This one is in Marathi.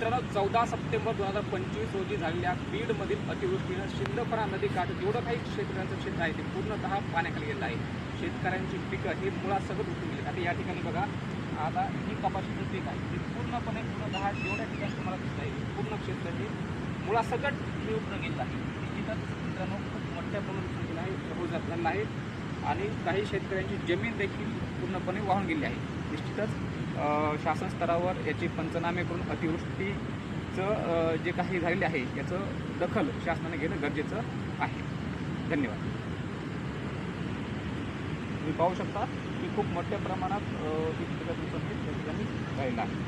मित्रांनो चौदा सप्टेंबर दोन हजार पंचवीस रोजी झालेल्या बीडमधील अतिवृष्टीनं शिंदपरा नदी काठ जेवढं काही शेतकऱ्यांचं क्षेत्र आहे ते पूर्णतः पाण्याखाली गेलेलं आहे. शेतकऱ्यांची पिकं ही मुळासकट उठून गेली. आता या ठिकाणी बघा आता ही कपाशीचं पीक आहे. ते पूर्णपणे पूर्णतः जेवढ्या ठिकाणी तुम्हाला दिसत आहे पूर्ण क्षेत्र हे मुळासकट हे उठून गेलं आहे निश्चितच मित्रांनो खूप मोठ्या प्रमाणात उठून गेलं आहे रोजगार झालेला आहे. आणि काही शेतकऱ्यांची जमीन देखील पूर्णपणे वाहून गेली आहे. निश्चितच शासन स्तरावर याचे पंचनामे करून अतिवृष्टीचं जे काही झालेले आहे याचं दखल शासनाने घेणं गरजेचं आहे. धन्यवाद. तुम्ही पाहू शकता की खूप मोठ्या प्रमाणात अ, नुकसान त्या ठिकाणी झालेलं आहे.